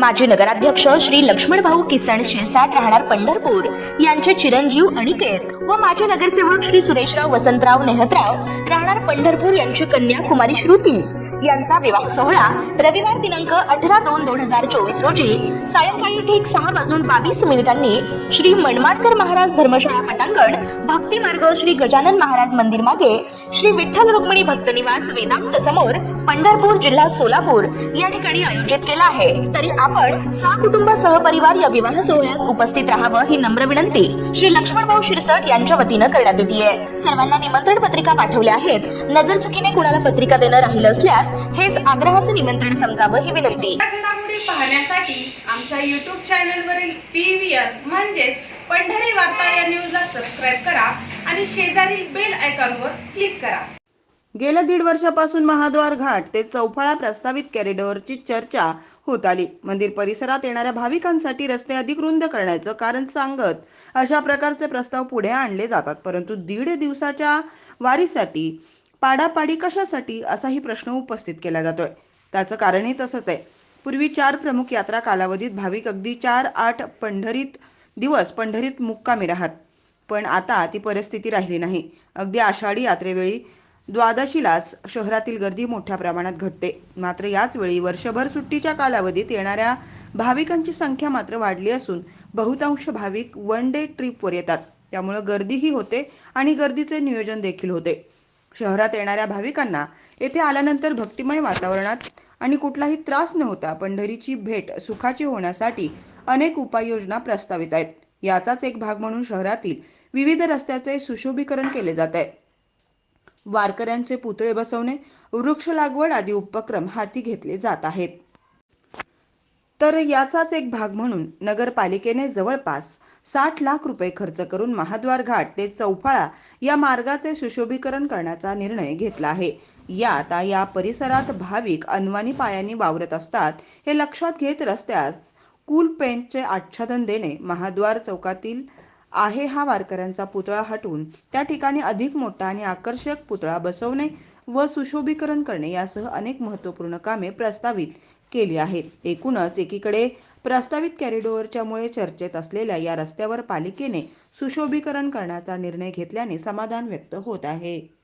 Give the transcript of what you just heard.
माजी नगराध्यक्ष श्री लक्ष्मण भाऊ किसन शिरसाट राहणार पंढरपूर यांचे चिरंजीव अनिकेत व माजी नगरसेवक श्री सुरेशराव वसंतराव नेहतराव राहणार पंढरपूर यांची कन्या कुमारी श्रुती. यांचा विवाह सोहळा रविवार दिनांक अठरा दोन दोन हजार चोवीस रोजी सायंकाळी ठीक सहा वाजून बावीस मिनिटांनी श्री मनमाडकर महाराज धर्मशाळा पटांगण भक्ती मार्ग श्री गजानन महाराज मंदिर मागे श्री विठ्ठल रुक्मिणी भक्त निवास वेदांत समोर पंढरपूर जिल्हा सोलापूर या ठिकाणी आयोजित केला आहे. तरी आपण सहा कुटुंब सहपरिवार या विवाह सोहळ्यास उपस्थित राहावं ही नम्र विनंती. श्री लक्ष्मणभाऊ शिरसट यांनी यांच्या वतीनं करण्यात येते सर्वांना निमंत्रण पत्रिका पाठवल्या आहेत. नजर चुकीने कुणाला पत्रिका देणं राहिलं असल्यास हेच आग्रहाचं निमंत्रण समजावं ही विनंती. पाहण्यासाठी आमच्या युट्यूब चॅनलवरील पी व्ही आर म्हणजेच पंढरी वार्ता या न्यूजला सबस्क्राईब करा आणि शेजारील बेल आयकॉनवर क्लिक करा. गेल्या दीड वर्षापासून महाद्वार घाट ते चौफळा प्रस्तावित कॅरिडॉरची चर्चा होत आली. मंदिर परिसरात येणाऱ्या भाविकांसाठी रस्ते अधिक रुंद करण्याचं कारण सांगत अशा प्रकारचे प्रस्ताव पुढे आणले जातात. परंतु दीड दिवसाच्या वारीसाठी पाडापाडी कशासाठी असाही प्रश्न उपस्थित केला जातोय. त्याचं कारणही तसंच आहे. पूर्वी चार प्रमुख यात्रा कालावधीत भाविक अगदी चार आठ पंढरीत दिवस पंढरीत मुक्कामी राहत. पण आता ती परिस्थिती राहिली नाही. अगदी आषाढी यात्रेवेळी द्वादशीलाच शहरातील गर्दी मोठ्या प्रमाणात घटते. मात्र याच वेळी वर्षभर सुट्टीच्या कालावधीत येणाऱ्या भाविकांची संख्या मात्र वाढली असून बहुतांश भाविक वन डे ट्रिपवर येतात. त्यामुळं गर्दीही होते आणि गर्दीचे नियोजन देखील होते. शहरात येणाऱ्या भाविकांना येथे आल्यानंतर भक्तिमय वातावरणात आणि कुठलाही त्रास न होता पंढरीची भेट सुखाची होण्यासाठी अनेक उपाययोजना प्रस्तावित आहेत. याचाच एक भाग म्हणून शहरातील विविध रस्त्याचे सुशोभीकरण केले जात आहे. वारकऱ्यांचे पुतळे बसवणे वृक्ष लागवड आदी उपक्रम हाती घेतले जात आहेत. तर याचाच एक भाग म्हणून नगरपालिकेने जवळपास साठ लाख रुपये खर्च करून महाद्वार घाट ते चौफाळा या मार्गाचे सुशोभीकरण करण्याचा निर्णय घेतला आहे. यात या परिसरात भाविक अनवानी पायांनी वावरत असतात हे लक्षात घेत रस्त्यास कूल पेंटचे आच्छादन देणे महाद्वार चौकातील आहे हा वारकऱ्यांचा पुतळा हटवून त्या ठिकाणी अधिक मोठा आणि आकर्षक पुतळा बसवणे व सुशोभीकरण करणे यासह अनेक महत्त्वपूर्ण कामे प्रस्तावित केली आहेत. एकूणच एकीकडे प्रस्तावित कॅरिडोअरच्यामुळे चर्चेत असलेल्या या रस्त्यावर पालिकेने सुशोभीकरण करण्याचा निर्णय घेतल्याने समाधान व्यक्त होत आहे.